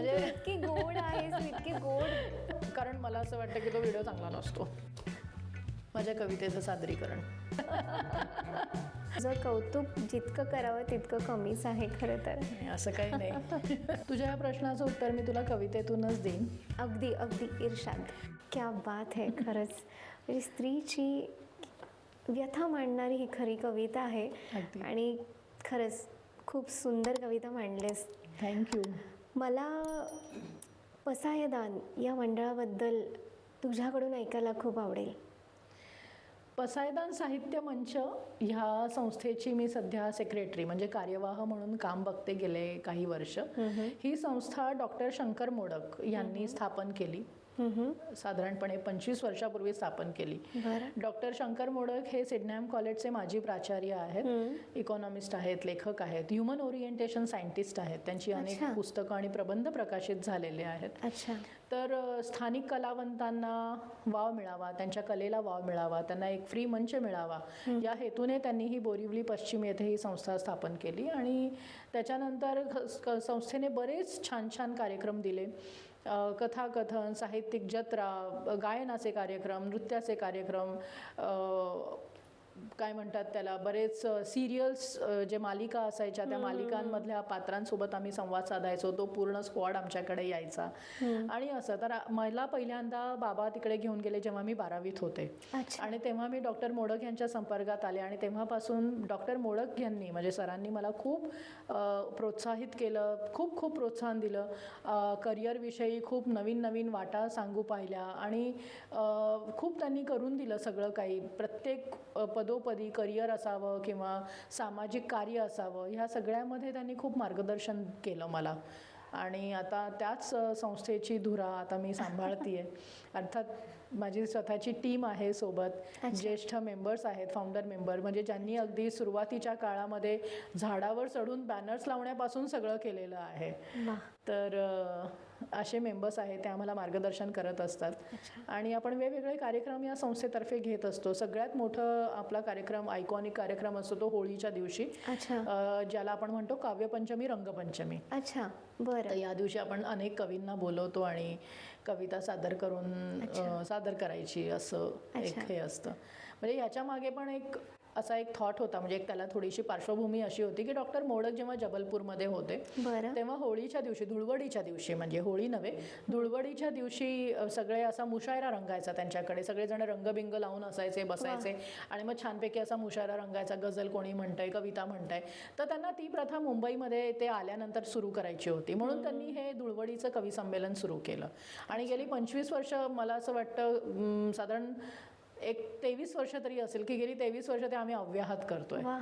म्हणजे इतकी गोड आहेस इतकी गोड. कारण मला असं वाटतं की तो व्हिडिओ चांगला नसतो. माझ्या कवितेचं सादरीकरण. तुझं कौतुक जितकं करावं तितकं कमीच आहे खरं तर. नाही, असं काही नाही. तुझ्या या प्रश्नाचं उत्तर मी तुला कवितेतूनच देईन. अगदी अगदी इर्षाद क्या बात आहे खरंच. म्हणजे स्त्रीची व्यथा मांडणारी ही खरी कविता आहे. अगदी. आणि खरंच खूप सुंदर कविता मांडलेस. थँक्यू मला पसायदान या मंडळाबद्दल तुझ्याकडून ऐकायला खूप आवडेल. पसायदान साहित्य मंच ह्या संस्थेची मी सध्या सेक्रेटरी म्हणजे कार्यवाह म्हणून काम बघते गेले काही वर्ष. ही संस्था डॉक्टर शंकर मोडक यांनी स्थापन केली. साधारणपणे पंचवीस वर्षापूर्वी स्थापन केली. डॉक्टर शंकर मोडक हे सिडनॅम कॉलेजचे माजी प्राचार्य आहेत. इकॉनॉमिस्ट आहेत लेखक आहेत ह्युमन ओरिएंटेशन सायंटिस्ट आहेत. त्यांची अनेक. पुस्तकं आणि प्रबंध प्रकाशित झालेले आहेत. तर स्थानिक कलावंतांना वाव मिळावा त्यांच्या कलेला वाव मिळावा त्यांना एक फ्री मंच मिळावा या हेतूने त्यांनी ही बोरिवली पश्चिम येथे ही संस्था स्थापन केली आणि त्याच्यानंतर संस्थेने बरेच छान छान कार्यक्रम दिले. कथाकथन साहित्यिक जत्रा गायनाचे कार्यक्रम नृत्याचे कार्यक्रम काय म्हणतात त्याला बरेच सिरियल्स जे मालिका असायच्या त्या मालिकांमधल्या पात्रांसोबत आम्ही संवाद साधायचो. तो पूर्ण स्क्वॉड आमच्याकडे यायचा. आणि असं तर मला पहिल्यांदा बाबा तिकडे घेऊन गेले जेव्हा मी बारावीत होते. आणि तेव्हा मी डॉक्टर मोडक यांच्या संपर्कात आले आणि तेव्हापासून डॉक्टर मोडक यांनी म्हणजे सरांनी मला खूप प्रोत्साहित केलं खूप खूप प्रोत्साहन दिलं. करिअरविषयी खूप नवीन नवीन वाटा सांगू पाहिल्या आणि खूप त्यांनी करून दिलं सगळं काही. प्रत्येक अ, पदोपदी करिअर असावं किंवा सामाजिक कार्य असावं ह्या सगळ्यामध्ये त्यांनी खूप मार्गदर्शन केलं मला. आणि आता त्याच संस्थेची धुरा आता मी सांभाळतीये. अर्थात माझी स्वतःची टीम आहे सोबत. ज्येष्ठ मेंबर्स आहेत फाउंडर मेंबर म्हणजे ज्यांनी अगदी सुरुवातीच्या काळामध्ये झाडावर चढून बॅनर्स लावण्यापासून सगळं केलेलं आहे. तर असे मेंबर्स आहेत ते आम्हाला मार्गदर्शन करत असतात. आणि आपण वेगवेगळे कार्यक्रम या संस्थेतर्फे घेत असतो. सगळ्यात मोठं आपला कार्यक्रम आयकॉनिक कार्यक्रम असतो तो होळीच्या दिवशी. ज्याला आपण म्हणतो काव्यपंचमी रंगपंचमी. अच्छा. बरं. या दिवशी आपण अनेक कवींना बोलवतो आणि कविता सादर करून सादर करायची असं एक. हे असतं. म्हणजे याच्या मागे पण एक असा एक थॉट होता म्हणजे एक त्याला थोडीशी पार्श्वभूमी अशी होती की डॉक्टर मोडक जेव्हा जबलपूरमध्ये होते तेव्हा होळीच्या दिवशी धुळवडीच्या दिवशी म्हणजे होळी नव्हे धुळवडीच्या दिवशी सगळे असा मुशायरा रंगायचा त्यांच्याकडे. सगळेजण रंगबिंग लावून असायचे बसायचे आणि मग छानपैकी असा मुशायरा रंगायचा गझल कोणी म्हणतंय कविता म्हणताय. तर त्यांना ती प्रथा मुंबईमध्ये ते आल्यानंतर सुरू करायची होती. म्हणून त्यांनी हे धुळवडीचं कवी संमेलन सुरू केलं. आणि गेली पंचवीस वर्ष मला असं वाटतं साधारण एक तेवीस वर्ष तरी असेल की गेली तेवीस वर्ष ते आम्ही अव्याहत करतोय. वा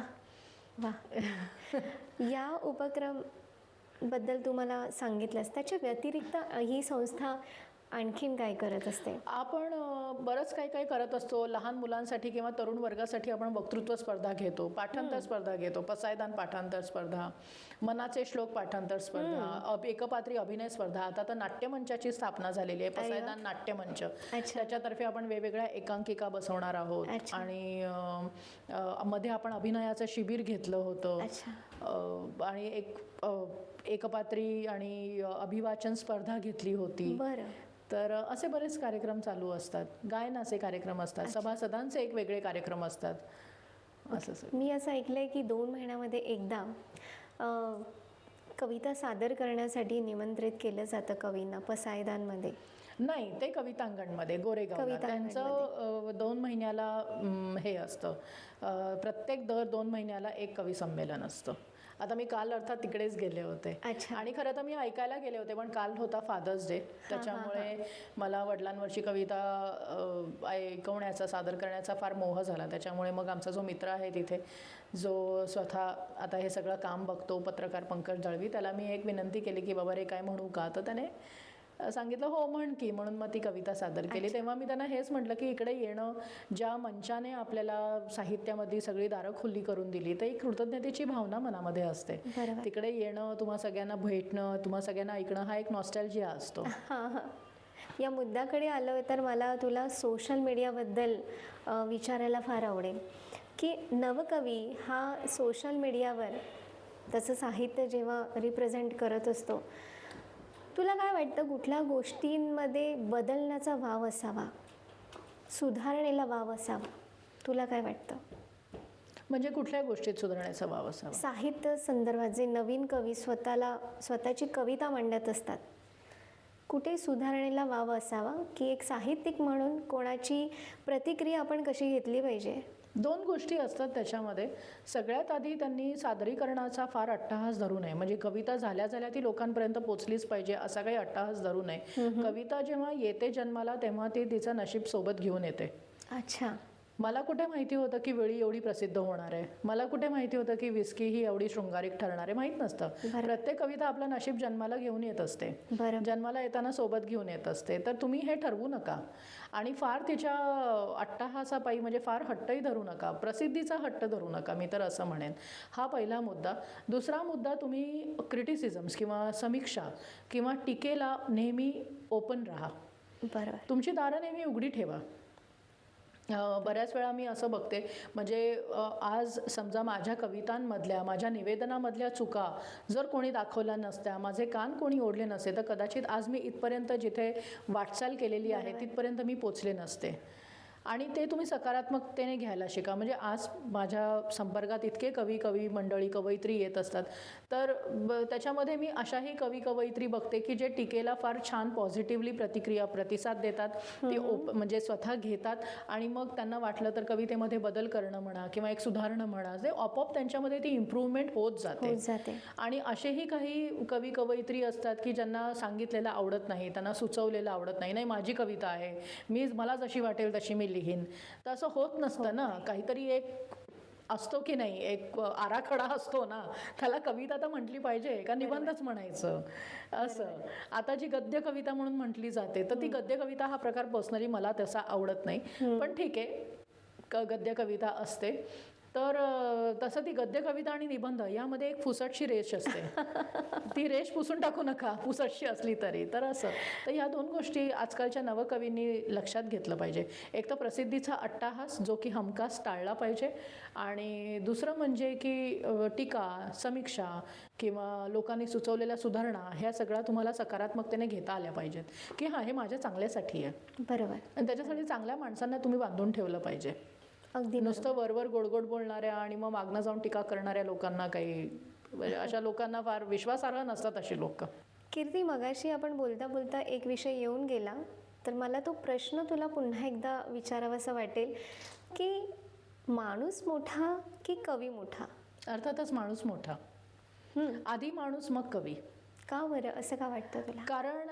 वा. या उपक्रमबद्दल तू मला सांगितलंस. त्याच्या व्यतिरिक्त ही संस्था आणखीन काय करत असते? आपण बरंच काही काही करत असतो. लहान मुलांसाठी किंवा तरुण वर्गासाठी आपण वक्तृत्व स्पर्धा घेतो पाठांतर स्पर्धा घेतो पसायदान पाठांतर स्पर्धा मनाचे श्लोक पाठांतर स्पर्धा एकपात्री अभिनय स्पर्धा. आता तर नाट्यमंचाची स्थापना झालेली आहे. पसायदान नाट्यमंच. त्याच्यातर्फे आपण वेगवेगळ्या एकांकिका बसवणार आहोत. आणि मध्ये आपण अभिनयाचं शिबिर घेतलं होतं. आणि एक एकपात्री आणि अभिवाचन स्पर्धा घेतली होती. बरं. तर असे बरेच कार्यक्रम चालू असतात. गायनाचे कार्यक्रम असतात. सभासदांचे एक वेगळे कार्यक्रम असतात. असं. मी असं ऐकलंय की दोन महिन्यामध्ये एकदा कविता सादर करण्यासाठी निमंत्रित केलं जातं कवींना पसायदानमध्ये नाही ते कवितांगणमध्ये कवितांगणमध्ये. त्यांचं दोन महिन्याला हे असतं. प्रत्येक दर दोन महिन्याला एक कवी संमेलन असतं. आता मी काल अर्थात तिकडेच गेले होते. अच्छा. आणि खरं तर मी ऐकायला गेले होते पण काल होता फादर्स डे. त्याच्यामुळे मला वडिलांवरची कविता ऐकवण्याचा सादर करण्याचा फार मोह झाला. त्याच्यामुळे मग आमचा जो मित्र आहे तिथे जो स्वतः आता हे सगळं काम बघतो पत्रकार पंकज दळवी त्याला मी एक विनंती केली की बाबा रे काय म्हणू का? तर त्याने सांगितलं हो म्हण की म्हणून मग ती कविता सादर केली. तेव्हा मी त्यांना हेच म्हटलं की इकडे येणं ज्या मंचाने आपल्याला साहित्यामधली सगळी दारं खुली करून दिली तर एक कृतज्ञतेची भावना मनामध्ये असते. तिकडे येणं तुम्हा सगळ्यांना भेटणं तुम्हा सगळ्यांना ऐकणं हा एक नॉस्टॅल्जिया असतो. हां हां. या मुद्द्याकडे आलं तर मला तुला सोशल मीडियाबद्दल विचारायला फार आवडेल. की नवकवी हा सोशल मीडियावर त्याचं साहित्य जेव्हा रिप्रेझेंट करत असतो तुला काय वाटतं कुठल्या गोष्टींमध्ये बदलण्याचा वाव असावा? सुधारणेला वाव असावा? तुला काय वाटतं? म्हणजे कुठल्या गोष्टीत सुधारण्याचा वाव असावा? साहित्य संदर्भात जे नवीन कवी स्वतःला स्वतःची कविता मांडत असतात कुठे सुधारणेला वाव असावा? की एक साहित्यिक म्हणून कोणाची प्रतिक्रिया आपण कशी घेतली पाहिजे? दोन गोष्टी असतात त्याच्यामध्ये. सगळ्यात आधी त्यांनी सादरीकरणाचा फार अट्टहास धरू नये. म्हणजे कविता झाल्या झाल्या ती लोकांपर्यंत पोचलीच पाहिजे असा काही अट्टहास धरू नये. कविता जेव्हा येते जन्माला तेव्हा ती तिचं नशीब सोबत घेऊन येते. अच्छा. मला कुठे माहिती होतं की वेळी एवढी प्रसिद्ध होणार आहे? मला कुठे माहिती होतं की विस्की ही एवढी शृंगारिक ठरणार आहे? माहीत नसतं. प्रत्येक कविता आपलं नशीब जन्माला घेऊन येत असते. जन्माला येताना सोबत घेऊन येत असते. तर तुम्ही हे ठरवू नका. आणि फार तिच्या अट्टहासापायी म्हणजे फार हट्टही धरू नका. प्रसिद्धीचा हट्ट धरू नका मी तर असं म्हणेन. हा पहिला मुद्दा. दुसरा मुद्दा तुम्ही क्रिटिसिझम्स किंवा समीक्षा किंवा टीकेला नेहमी ओपन राहा. बरोबर. तुमची दारं नेहमी उघडी ठेवा. बऱ्याच वेळा मी असं बघते म्हणजे आज समजा माझ्या कवितांमधल्या माझ्या निवेदनामधल्या चुका जर कोणी दाखवल्या नसत्या माझे कान कोणी ओढले नसते तर कदाचित आज मी इथपर्यंत जिथे वाटचाल केलेली आहे तिथपर्यंत मी पोचले नसते. आणि ते तुम्ही सकारात्मकतेने घ्यायला शिका. म्हणजे आज माझ्या संपर्कात इतके कवी कवी मंडळी कवयित्री येत असतात तर ब- त्याच्यामध्ये मी अशाही कवी कवयित्री बघते की जे टीकेला फार छान पॉझिटिव्हली प्रतिक्रिया प्रतिसाद देतात ते ओप म्हणजे स्वतः घेतात आणि मग त्यांना वाटलं तर कवितेमध्ये बदल करणं म्हणा किंवा एक सुधारणं म्हणा जे आपोआप त्यांच्यामध्ये ती इम्प्रूव्हमेंट होत जाते. होत जाते. आणि असेही काही कवी कवयित्री असतात की ज्यांना सांगितलेलं आवडत नाही त्यांना सुचवलेलं आवडत नाही नाही माझी कविता आहे मी मला जशी वाटेल तशी मी लिहीन. तर असं होत नसतं ना. काहीतरी एक असतो की नाही? एक आराखडा असतो ना त्याला कविता तर म्हटली पाहिजे का निबंधच म्हणायचं. असं. आता जी गद्य कविता म्हणून म्हटली जाते तर ती गद्य कविता हा प्रकार पर्सनली मला तसा आवडत नाही. पण ठीक आहे क गद्य कविता असते. तर तसं ती गद्य कविता आणि निबंध यामध्ये एक फुसटशी रेष असते. ती रेष पुसून टाकू नका फुसटशी असली तरी. तर असं. तर ह्या दोन गोष्टी आजकालच्या नवकवींनी लक्षात घेतलं पाहिजे. एक तर प्रसिद्धीचा अट्टाहास जो की हमखास टाळला पाहिजे. आणि दुसरं म्हणजे की टीका समीक्षा किंवा लोकांनी सुचवलेल्या सुधारणा ह्या सगळ्या तुम्हाला सकारात्मकतेने घेता आल्या पाहिजेत. की हां हे माझ्या चांगल्यासाठी आहे. बरोबर. आणि त्याच्यासाठी चांगल्या माणसांना तुम्ही बांधून ठेवलं पाहिजे. अगदी नुसतं वरवर गोडगोड बोलणाऱ्या आणि मग मागणं जाऊन टीका करणाऱ्या लोकांना काही म्हणजे अशा लोकांना फार विश्वासार्ह नसतात अशी लोक. कीर्ती मगाशी आपण बोलता बोलता एक विषय येऊन गेला तर मला तो प्रश्न तुला पुन्हा एकदा विचारावासा वाटेल की माणूस मोठा की कवी मोठा? अर्थातच माणूस मोठा. आधी माणूस मग कवी. का बरं? असं का वाटतं तुला? कारण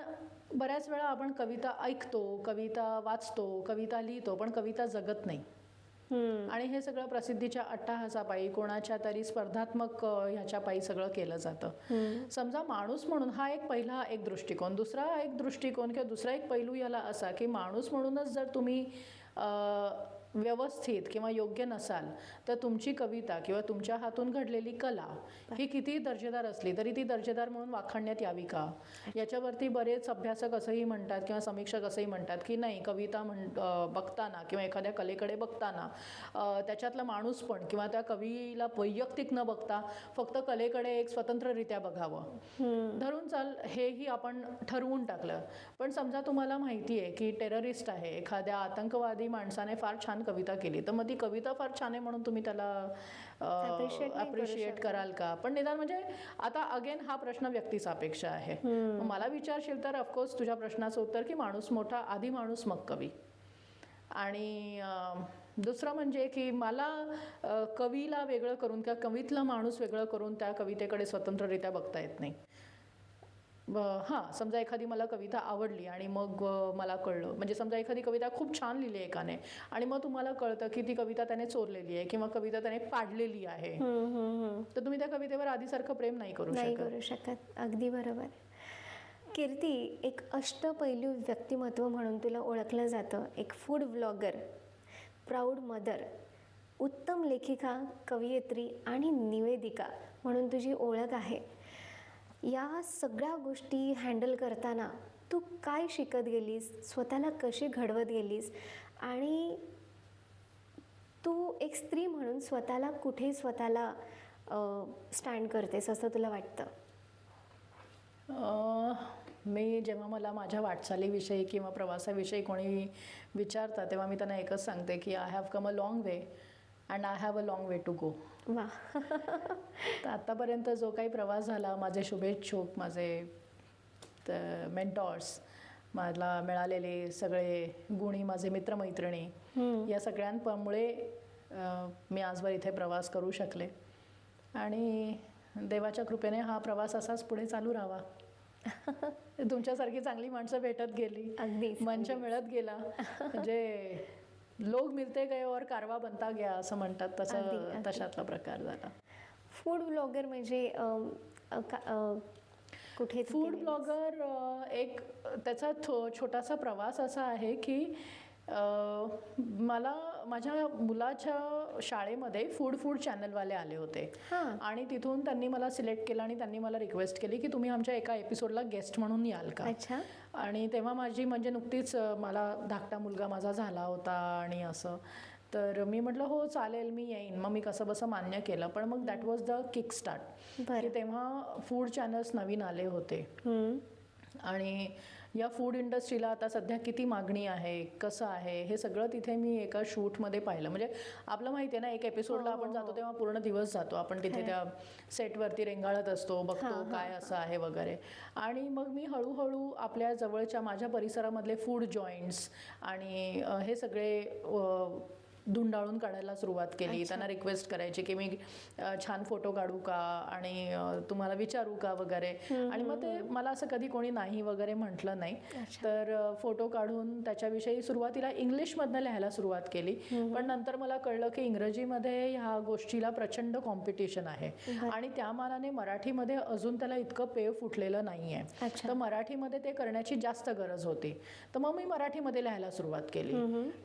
बऱ्याच वेळा आपण कविता ऐकतो कविता वाचतो कविता लिहितो पण कविता जगत नाही. आणि हे सगळं प्रसिद्धीच्या अट्टाहासापायी कोणाच्या तरी स्पर्धात्मक ह्याच्या पायी सगळं केलं जातं. समजा माणूस म्हणून हा एक पहिला एक दृष्टिकोन दुसरा एक दृष्टिकोन किंवा दुसरा एक पैलू याला असा की माणूस म्हणूनच जर तुम्ही अ, व्यवस्थित किंवा योग्य नसाल तर तुमची कविता किंवा तुमच्या हातून घडलेली कला ही किती दर्जेदार असली तरी ती दर्जेदार म्हणून वाखाणण्यात यावी का? याच्यावरती बरेच अभ्यासक असंही म्हणतात किंवा समीक्षक असंही म्हणतात की नाही कविता म्हण बघताना किंवा एखाद्या कलेकडे बघताना त्याच्यातला माणूस पण किंवा त्या कवीला वैयक्तिक न बघता फक्त कलेकडे एक स्वतंत्ररित्या बघावं. धरून चाल हेही आपण ठरवून टाकलं. पण समजा तुम्हाला माहिती आहे की टेररिस्ट आहे एखाद्या आतंकवादी माणसाने फार छान कविता केली. तर मग ती कविता फार छान आहे म्हणून तुम्ही त्याला अप्रिशिएट कराल का? पण निदान म्हणजे आता अगेन हा प्रश्न व्यक्तिसापेक्ष आहे. मला विचारशील तर ऑफकोर्स तुझ्या प्रश्नाचं उत्तर की माणूस मोठा आधी माणूस मग कवी. आणि दुसरं म्हणजे की मला कवीला वेगळं करून किंवा कवीतला माणूस वेगळं करून त्या कवितेकडे स्वतंत्ररित्या बघता येत नाही. हां समजा एखादी मला कविता आवडली आणि मग मला कळलं. म्हणजे समजा एखादी कविता खूप छान लिहिली आहे एकाने आणि मग तुम्हाला कळतं की ती कविता त्याने चोरलेली आहे किंवा कविता त्याने पाडलेली आहे. तर तुम्ही त्या कवितेवर आधीसारखं प्रेम नाही करू नाही करू शकत. अगदी बरोबर. कीर्ती एक अष्टपैलू व्यक्तिमत्व म्हणून तुला ओळखलं जातं. एक फूड व्लॉगर प्राऊड मदर उत्तम लेखिका कवयित्री आणि निवेदिका म्हणून तुझी ओळख आहे. या सगळ्या गोष्टी हँडल करताना तू काय शिकत गेलीस? स्वतःला कशी घडवत गेलीस? आणि तू एक स्त्री म्हणून स्वतःला कुठे स्वतःला स्टँड करतेस असं तुला वाटतं? मी जेव्हा मला माझ्या वाटचालीविषयी किंवा प्रवासाविषयी कोणी विचारतात तेव्हा मी त्यांना एकच सांगते की I have come a long way and I have a long way to go वा. तर आत्तापर्यंत जो काही प्रवास झाला माझे शुभेच्छुक माझे मेंटॉर्स मला मिळालेले सगळे गुणी माझे मित्रमैत्रिणी. या सगळ्यांमुळे मी आजवर इथे प्रवास करू शकले. आणि देवाच्या कृपेने हा प्रवास असाच पुढे चालू राहावा. तुमच्यासारखी चांगली माणसं भेटत गेली. मंच मिळत गेला. म्हणजे लोक मिळते गए और कारवा बनता गया असं म्हणतात तसं. तशातला प्रकार झाला फूड ब्लॉगर म्हणजे कुठे फूड? ब्लॉगर एक त्याचा छोटासा प्रवास असा आहे की मला माझ्या मुलाच्या शाळेमध्ये फूड फूड चॅनलवाले आले होते. आणि तिथून त्यांनी मला सिलेक्ट केलं आणि त्यांनी मला रिक्वेस्ट केली की तुम्ही आमच्या एका एपिसोडला गेस्ट म्हणून याल का? अच्छा. आणि तेव्हा माझी म्हणजे नुकतीच मला धाकटा मुलगा माझा झाला होता आणि असं. तर मी म्हटलं हो चालेल मी येईन. मग मी कसं बसं मान्य केलं. पण मग that was the kick start तेव्हा फूड चॅनल्स नवीन आले होते. आणि या फूड इंडस्ट्रीला आता सध्या किती मागणी आहे कसं आहे हे सगळं तिथे मी एका शूटमध्ये पाहिलं म्हणजे आपलं माहिती आहे ना एक एपिसोडला हो, आपण हो, जातो हो. तेव्हा पूर्ण दिवस जातो आपण तिथे. त्या सेटवरती रेंगाळत असतो बघतो. काय असं आहे वगैरे आणि मग मी हळूहळू आपल्या जवळच्या माझ्या परिसरामधले फूड जॉईंट्स आणि हे सगळे धुंडाळून काढायला सुरुवात केली. त्यांना रिक्वेस्ट करायची की मी छान फोटो काढू का आणि तुम्हाला विचारू का वगैरे. आणि मग ते मला असं कधी कोणी नाही वगैरे म्हटलं नाही. तर फोटो काढून त्याच्याविषयी सुरुवातीला इंग्लिशमधनं लिहायला सुरुवात केली. पण नंतर मला कळलं की इंग्रजीमध्ये ह्या गोष्टीला प्रचंड कॉम्पिटिशन आहे. आणि त्या मानाने मराठीमध्ये अजून त्याला इतकं पेव फुटलेलं नाही आहे. तर मराठीमध्ये ते करण्याची जास्त गरज होती. तर मग मी मराठीमध्ये लिहायला सुरुवात केली.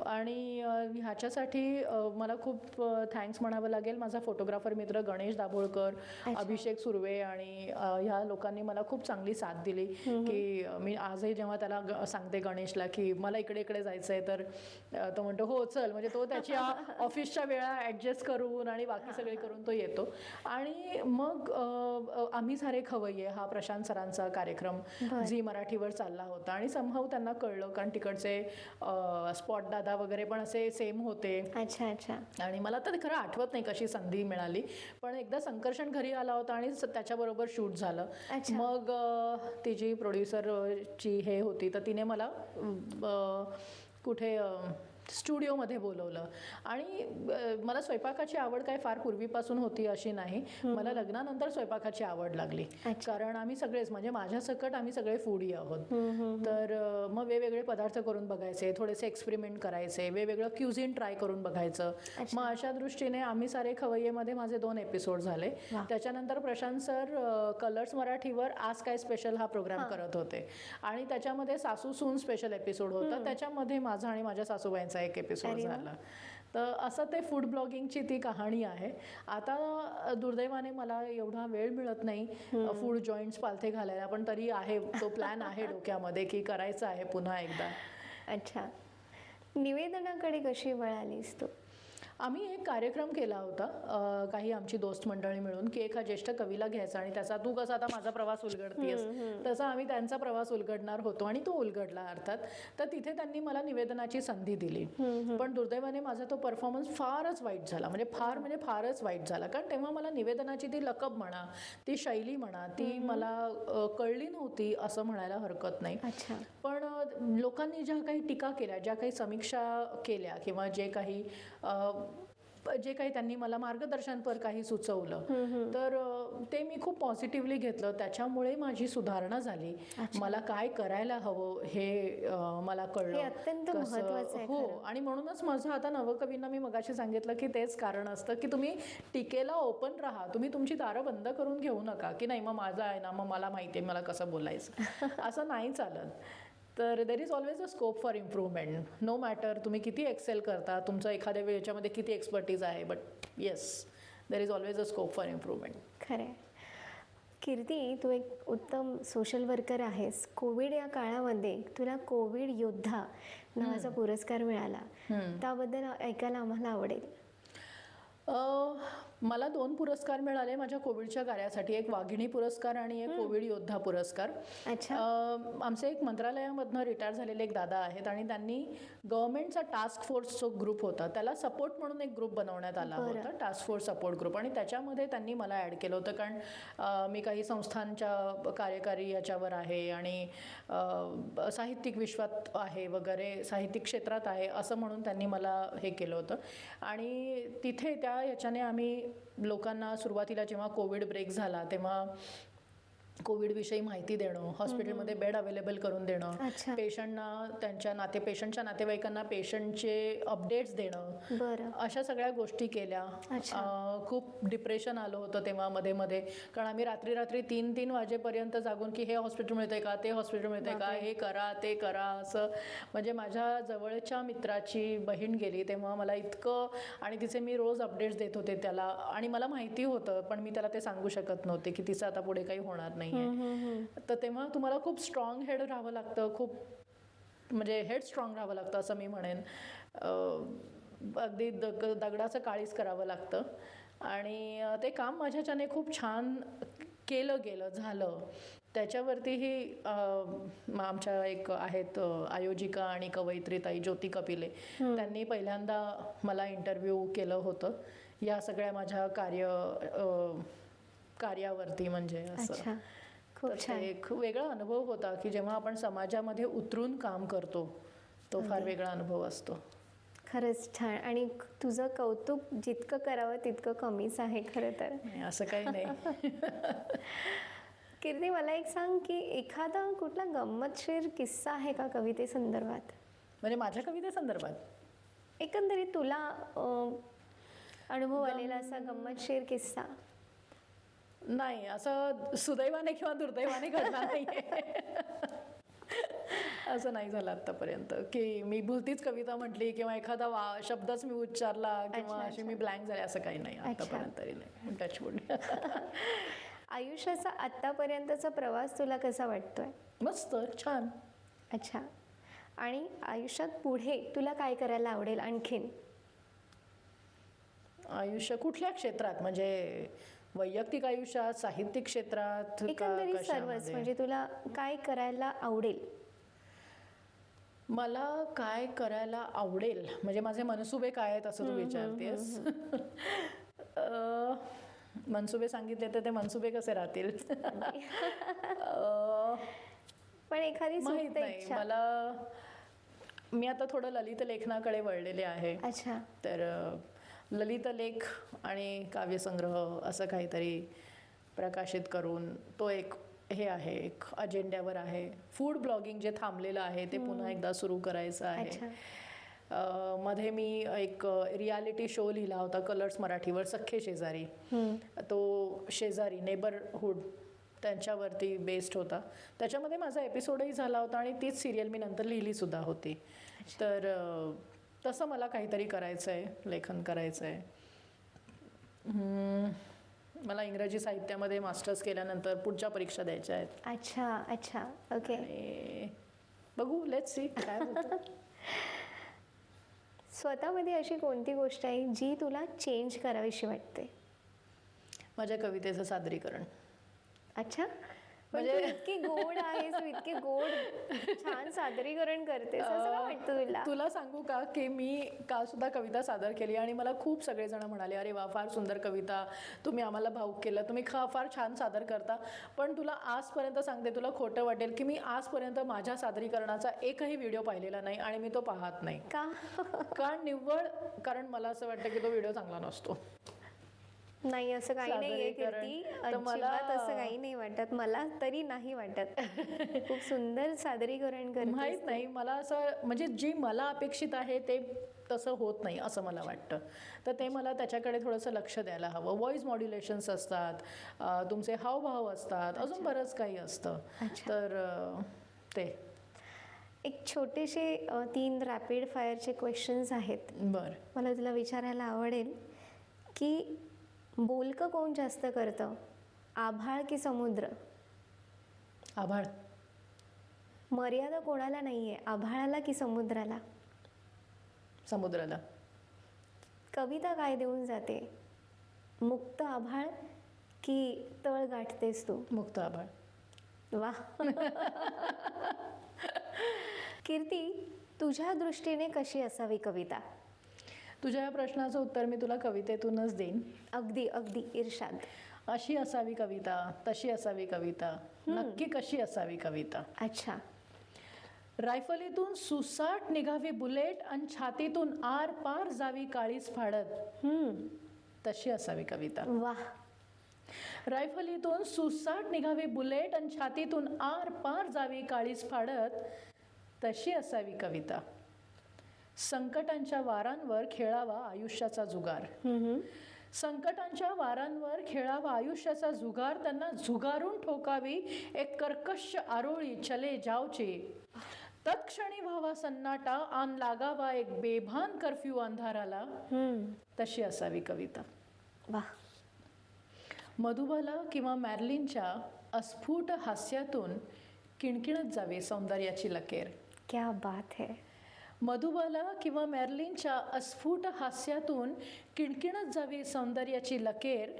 आणि ह्याच्यासाठी अ, मला खूप थँक्स म्हणावं लागेल. माझा फोटोग्राफर मित्र गणेश दाभोळकर अभिषेक सुर्वे आणि ह्या लोकांनी मला खूप चांगली साथ दिली की मी आजही जेव्हा त्याला सांगते गणेशला की मला इकडे इकडे जायचं आहे तर तो म्हणतो हो चल. म्हणजे तो त्याच्या ऑफिसच्या वेळा ॲडजस्ट करून आणि बाकी सगळे करून तो येतो. आणि मग आम्ही सारे खवय्ये हा प्रशांत सरांचा कार्यक्रम. झी मराठीवर चालला होता आणि समहाऊ त्यांना कळलं कारण तिकडचे स्पॉट दादा वगैरे पण असे सेम होते. अच्छा अच्छा. आणि मला तर खरं आठवत नाही कशी संधी मिळाली. पण एकदा संकर्षण घरी आला होता आणि त्याच्याबरोबर शूट झालं. मग अ, ती जी प्रोड्युसरची हे होती तर तिने मला कुठे स्टुडिओमध्ये बोलवलं. आणि मला स्वयंपाकाची आवड काय फार पूर्वीपासून होती अशी नाही. मला लग्नानंतर स्वयंपाकाची आवड लागली. कारण आम्ही सगळेच म्हणजे माझ्या सकट आम्ही सगळे फूडी आहोत. तर मग वेगवेगळे पदार्थ करून बघायचे थोडेसे एक्सपेरिमेंट करायचे वेगवेगळं क्युझिन ट्राय करून बघायचं. मग अशा दृष्टीने आम्ही सारे खवय्येमध्ये माझे दोन एपिसोड झाले. त्याच्यानंतर प्रशांत सर कलर्स मराठीवर आज काय स्पेशल हा प्रोग्राम करत होते. आणि त्याच्यामध्ये सासू सून स्पेशल एपिसोड होता. त्याच्यामध्ये माझा आणि माझ्या सासूबाईंचा एक एपिसोड. झाला. तर असं ते फूड ब्लॉगिंगची ती कहाणी आहे. आता दुर्दैवाने मला एवढा वेळ मिळत नाही फूड जॉईंट्स पालथे घालायला पण तरी आहे तो प्लॅन आहे डोक्यामध्ये की करायचं आहे पुन्हा एकदा. अच्छा. निवेदनाकडे कशी वळालीस तू? आम्ही एक कार्यक्रम केला होता काही आमची दोस्त मंडळी मिळून की एका ज्येष्ठ कवीला घ्यायचा आणि त्याचा तू कसा आता माझा प्रवास उलगडतीयस? तसा आम्ही त्यांचा प्रवास उलगडणार होतो आणि तो उलगडला अर्थात. तर तिथे त्यांनी मला निवेदनाची संधी दिली. पण दुर्दैवाने माझा तो परफॉर्मन्स फारच वाईट झाला. म्हणजे फार म्हणजे फारच वाईट झाला. कारण तेव्हा मला निवेदनाची ती लकब म्हणा ती शैली म्हणा ती मला कळली नव्हती असं म्हणायला हरकत नाही. पण लोकांनी ज्या काही टीका केल्या ज्या काही समीक्षा केल्या किंवा जे काही जे काही त्यांनी मला मार्गदर्शनपर काही सुचवलं तर ते मी खूप पॉझिटिव्हली घेतलं. त्याच्यामुळे माझी सुधारणा झाली. मला काय करायला हवं हे मला कळलं. हे अत्यंत हो. आणि म्हणूनच माझं आता नवकवींना मी मगाशी सांगितलं की तेच कारण असतं की तुम्ही टीकेला ओपन राहा. तुम्ही तुमची दारं बंद करून घेऊ नका की नाही मग माझं आहे ना मग मला माहिती आहे मला कसं बोलायचं. असं नाही चालत. तर there is always a scope for improvement no matter तुम्ही किती एक्सेल करता तुमचं एखाद्या वेळेच्यामध्ये किती एक्सपर्टीज आहे but yes there is always a scope for improvement खरं आहे. कीर्ती तू एक उत्तम सोशल वर्कर आहेस. कोविड या काळामध्ये तुला कोविड योद्धा नावाचा पुरस्कार मिळाला. त्याबद्दल ऐकायला आम्हाला आवडेल. मला दोन पुरस्कार मिळाले माझ्या कोविडच्या कार्यासाठी. एक वाघिणी पुरस्कार आणि एक कोविड योद्धा पुरस्कार. अच्छा. आमचे एक मंत्रालयामधनं रिटायर झालेले एक दादा आहेत आणि त्यांनी गव्हर्नमेंटचा टास्क फोर्स जो ग्रुप होता त्याला सपोर्ट म्हणून एक ग्रुप बनवण्यात आला. होता टास्क फोर्स सपोर्ट ग्रुप. आणि त्याच्यामध्ये त्यांनी मला ॲड केलं होतं कारण मी काही संस्थांच्या कार्यकारी याच्यावर आहे आणि साहित्यिक विश्वात आहे वगैरे साहित्यिक क्षेत्रात आहे असं म्हणून त्यांनी मला हे केलं होतं. आणि तिथे त्या याच्याने आम्ही लोकांना सुरुवातीला जेव्हा कोविड ब्रेक झाला तेव्हा कोविडविषयी माहिती देणं हॉस्पिटलमध्ये बेड अवेलेबल करून देणं पेशंटना त्यांच्या नाते पेशंटच्या नातेवाईकांना पेशंटचे अपडेट्स देणं अशा सगळ्या गोष्टी केल्या. खूप डिप्रेशन आलं होतं तेव्हा मध्ये मध्ये. कारण आम्ही रात्री रात्री तीन तीन वाजेपर्यंत जागून की हे हॉस्पिटल मिळतंय का ते हॉस्पिटल मिळतंय का हे करा ते करा असं. म्हणजे माझ्या जवळच्या मित्राची बहीण गेली तेव्हा मला इतकं आणि तिचे मी रोज अपडेट्स देत होते त्याला. आणि मला माहिती होतं पण मी त्याला ते सांगू शकत नव्हते की तिचं आता पुढे काही होणार नाही. हम्म, हम्म. तर तेव्हा तुम्हाला खूप स्ट्रॉंग हेड राहावं लागतं खूप म्हणजे हेड स्ट्रॉंग राहावं लागतं असं मी म्हणेन. अगदी दग दगडाचं काळीच करावं लागतं. आणि ते काम माझ्याच्याने खूप छान केलं गेलं झालं. त्याच्यावरतीही आमच्या एक आहेत आयोजिका आणि कवयित्री ताई ज्योती कपिले त्यांनी पहिल्यांदा मला इंटरव्ह्यू केलं होतं. या सगळ्या माझ्या कार्य कार्यावरती म्हणजे असं. खूप छान. एक वेगळा अनुभव होता की जेव्हा आपण समाजामध्ये उतरून काम करतो तो फार वेगळा अनुभव असतो. खरंच छान. आणि तुझं कौतुक जितकं करावं तितकं कमीच आहे खरं तर. असं काही नाही. कीर्ती मला एक सांग की एखादा कुठला गंमतशीर किस्सा आहे का कवितेसंदर्भात म्हणजे माझ्या कवितेसंदर्भात एकंदरीत तुला अनुभव आलेला असा गंमतशीर किस्सा. नाही असं सुदैवाने किंवा दुर्दैवाने घडणार नाहीये. असं नाही झालं आतापर्यंत की मी भुलतीच कविता म्हटली किंवा एखादा वा शब्दच मी उच्चारला किंवा अशी मी ब्लँक झाले असं काही नाही. आतापर्यंत तरी नाही. टचवूड आयुष्याचा आत्तापर्यंतचा प्रवास तुला कसा वाटतोय? मस्त छान. अच्छा. आणि आयुष्यात पुढे तुला काय करायला आवडेल आणखीन? आयुष्य कुठल्या क्षेत्रात? म्हणजे वैयक्तिक आयुष्यात साहित्यिक क्षेत्रात एकंदरीत सर्वच? म्हणजे तुला काय करायला आवडेल? मला काय करायला आवडेल? म्हणजे माझे मनसुबे काय आहेत असं तू विचारतेस? अं, मनसुबे सांगितले तर ते मनसुबे कसे राहतील? पण एखादी माहीत नाही. मला मी आता थोडं ललित लेखनाकडे वळलेले आहे. अच्छा. तर अ, ललित लेख आणि काव्यसंग्रह असं काहीतरी प्रकाशित करून तो एक हे आहे एक अजेंड्यावर आहे. फूड ब्लॉगिंग जे थांबलेलं आहे ते पुन्हा एकदा सुरू करायचं आहे. मध्ये मी एक रियालिटी शो लिहिला होता कलर्स मराठीवर सख्खे शेजारी. तो शेजारी नेबरहूड त्यांच्यावरती बेस्ड होता. त्याच्यामध्ये माझा एपिसोडही झाला होता आणि तीच सिरियल मी नंतर लिहिली सुद्धा होती तर तसं मला काहीतरी करायचं आहे लेखन करायचं आहे मला इंग्रजी साहित्यामध्ये मास्टर्स केल्यानंतर पुढच्या परीक्षा द्यायच्या आहेत. अच्छा अच्छा ओके. बघू लेट्स सी काय स्वतःमध्ये अशी कोणती गोष्ट आहे जी तुला चेंज करावीशी वाटते? माझ्या कवितेचं सादरीकरण. अच्छा. म्हणजे- इतकी गोड आहेस इतकी गोड छान सादरीकरण करतेस असं का वाटतं तुला? तुला सांगू का की मी काल सुद्धा कविता सादर केली आणि मला खूप सगळेजण म्हणाले अरे वा फार सुंदर कविता. तुम्ही आम्हाला भाऊक केलं. तुम्ही खा फार छान सादर करता. पण तुला आजपर्यंत सांगते तुला खोटं वाटेल की मी आजपर्यंत माझ्या सादरीकरणाचा एकही व्हिडिओ पाहिलेला नाही आणि मी तो पाहत नाही. का? कारण निव्वळ कारण मला असं वाटतं की तो व्हिडिओ चांगला नसतो. नाही असं काही नाहीये. कीर्ती. अजिबात असं काही नाही वाटत. मला तरी नाही वाटत. खूप सुंदर सादरीकरण करतेस माहीत नाही मला असं म्हणजे जी मला अपेक्षित आहे ते तसं होत नाही असं मला वाटतं. तर ते मला त्याच्याकडे थोडंसं लक्ष द्यायला हवं. व्हॉइस मॉड्युलेशन्स असतात तुमचे हावभाव असतात अजून बरंच काही असतं. तर ते. एक छोटेसे तीन रॅपिड फायरचे क्वेश्चन्स आहेत. बरं. मला तुला विचारायला आवडेल की बोलकं कोण जास्त करतं? आभाळ की समुद्र? आभाळ. मर्यादा कोणाला नाही आहे आभाळाला की समुद्राला? समुद्राला. कविता काय देऊन जाते? मुक्त आभाळ की तळ गाठतेस तू? मुक्त आभाळ. वा कीर्ती तुझ्या दृष्टीने कशी असावी कविता? तुझ्या या प्रश्नाचं उत्तर मी तुला कवितेतूनच देईन. अगदी अगदी इर्षाद अशी असावी कविता तशी असावी कविता नक्की कशी असावी कविता? अच्छा. रायफलीतून सुसाट निघावी बुलेट आणि छातीतून आर पार जावी काळीच फाडत. हम्म. तशी असावी कविता. वा रायफलीतून सुसाट निघावी बुलेट आणि छातीतून आर पार जावी काळीच फाडत. तशी असावी कविता. संकटांच्या वारांवर खेळावा आयुष्याचा जुगार. संकटांच्या वारांवर खेळावा आयुष्याचा जुगार त्यांना झुगारून ठोकावी एक कर्कश आरोळी चले जावचे तत्क्षणी व्हावा सन्नाटा आन लागावा एक बेभान कर्फ्यू अंधाराला. तशी असावी कविता. वा मधुबाला किंवा मॅर्लिनच्या अस्फुट हास्यातून किणकिणत जावे सौंदर्याची लकेर. क्या बात है. मधुबाला किंवा मॅर्लिनच्या अस्फुट हास्यातून किणकिणत जावी सौंदर्याची लकेर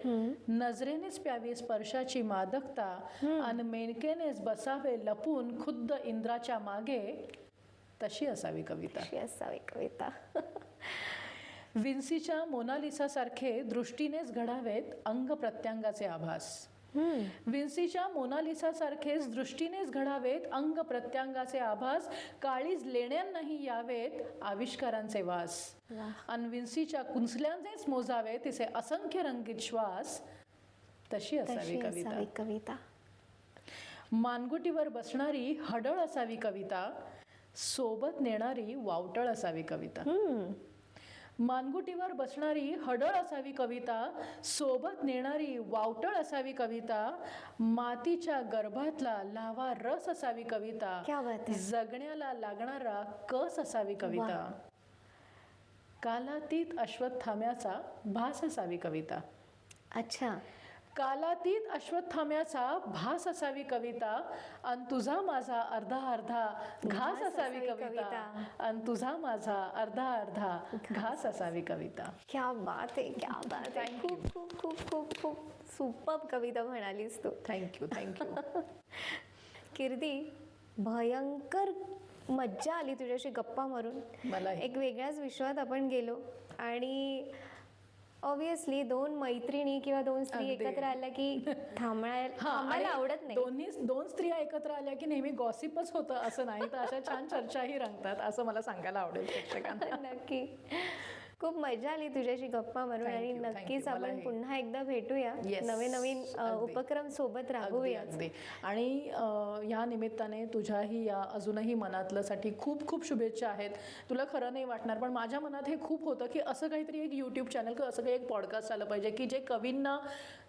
नजरेनेच प्यावी स्पर्शाची मादकता आणि मेनकेनेच बसावे लपून खुद्द इंद्राच्या मागे. तशी असावी कविता. असावी कविता. विन्सीच्या मोनालिसासारखे दृष्टीनेच घडावेत अंग प्रत्यंगाचे आभास. विन्सीच्या मोनालिसासारखेच दृष्टीनेच घडावेत अंग प्रत्यंगाचे आभास काळीज लेण्यांनाही यावेत आविष्कारांचे वास. आणि विन्सीच्या कुंचल्यांचेच मोजावे तिचे असंख्य रंगीत श्वास. तशी असावी कविता. कविता. मानगुटीवर बसणारी हडळ असावी कविता. सोबत नेणारी वावटळ असावी कविता. मानगुटीवर बसणारी हडळ असावी कविता सोबत नेणारी वावटळ असावी कविता मातीच्या गर्भातला लावा रस असावी कविता जगण्याला लागणारा कस असावी कविता. कालातीत अश्वत्थाम्याचा भास असावी कविता. अच्छा. कालातीत अश्वत्थाम्याचा भास असावी कविता अन तुझा माझा अर्धा अर्धा घास असावी कविता अन तुझा माझा अर्धा अर्धा घास असावी कविता. क्या बात आहे क्या बात आहे. खूप खूप खूप खूप खूप सुपर कविता म्हणालीस तू. थँक्यू थँक्यू कीर्ती भयंकर मज्जा आली तुझ्याशी गप्पा मारून. मलाही. एक वेगळ्याच विश्वात आपण गेलो आणि ऑब्विसली दोन मैत्रिणी किंवा दोन स्त्री अगदी. एकत्र आल्या की थांबणाय हा, थांबायला आणि आवडत नाही. दोन्ही दोन स्त्रिया एकत्र आल्या की नेहमी गॉसिपच होतं असं नाही. तर अशा छान चर्चाही रंगतात असं मला सांगायला आवडेल प्रेक्षकांना. नक्की. खूप मजा आली तुझ्याशी गप्पा मारून आणि नक्कीच. आपण. पुन्हा एकदा भेटूया नवीन अगदी. उपक्रम सोबत राहूया आणि या निमित्ताने तुझ्याही या अजूनही मनातल्यासाठी खूप खूप शुभेच्छा आहेत तुला खरं नाही वाटणार पण माझ्या मनात हे खूप होतं की असं काहीतरी एक यूट्यूब चॅनल किंवा असं काही एक पॉडकास्ट आलं पाहिजे की जे कवींना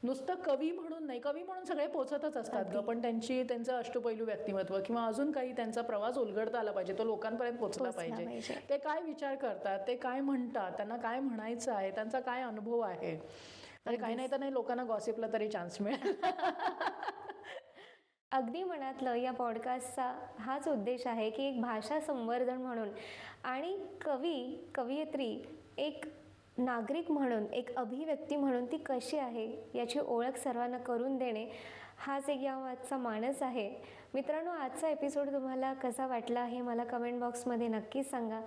नुसतं कवी म्हणून नाही कवी म्हणून सगळे पोचतच असतात ग. पण त्यांची त्यांचं अष्टपैलू व्यक्तिमत्व किंवा अजून काही त्यांचा प्रवास उलगडता आला पाहिजे तो लोकांपर्यंत पोचला पाहिजे. ते काय विचार करतात ते काय म्हणतात त्यांना काय म्हणायचं आहे त्यांचा काय अनुभव आहे? म्हणजे काही नाही तर नाही लोकांना गॉसिपला तरी चान्स मिळेल. अगदी मनातलं या पॉडकास्टचा हाच उद्देश आहे की एक भाषा संवर्धन म्हणून. आणि कवी कवयित्री एक नागरिक म्हणून एक अभिव्यक्ती म्हणून ती कशी आहे याची ओळख सर्वांना करून देणे हाच एक या आजचा मानस आहे. मित्रांनो आजचा एपिसोड तुम्हाला कसा वाटला हे मला कमेंट बॉक्समध्ये नक्कीच सांगा.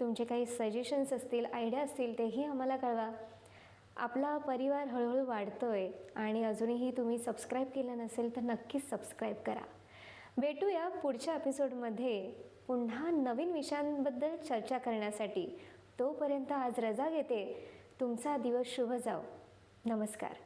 तुमचे काही सजेशन्स असतील आयडिया असतील तेही आम्हाला कळवा. आपला परिवार हळूहळू वाढतो आहे आणि अजूनही तुम्ही सबस्क्राईब केलं नसेल तर नक्कीच सबस्क्राईब करा. भेटूया पुढच्या एपिसोडमध्ये पुन्हा नवीन विषयांबद्दल चर्चा करण्यासाठी. तोपर्यंत आज रजा घेते. तुमचा दिवस शुभ जाओ. नमस्कार.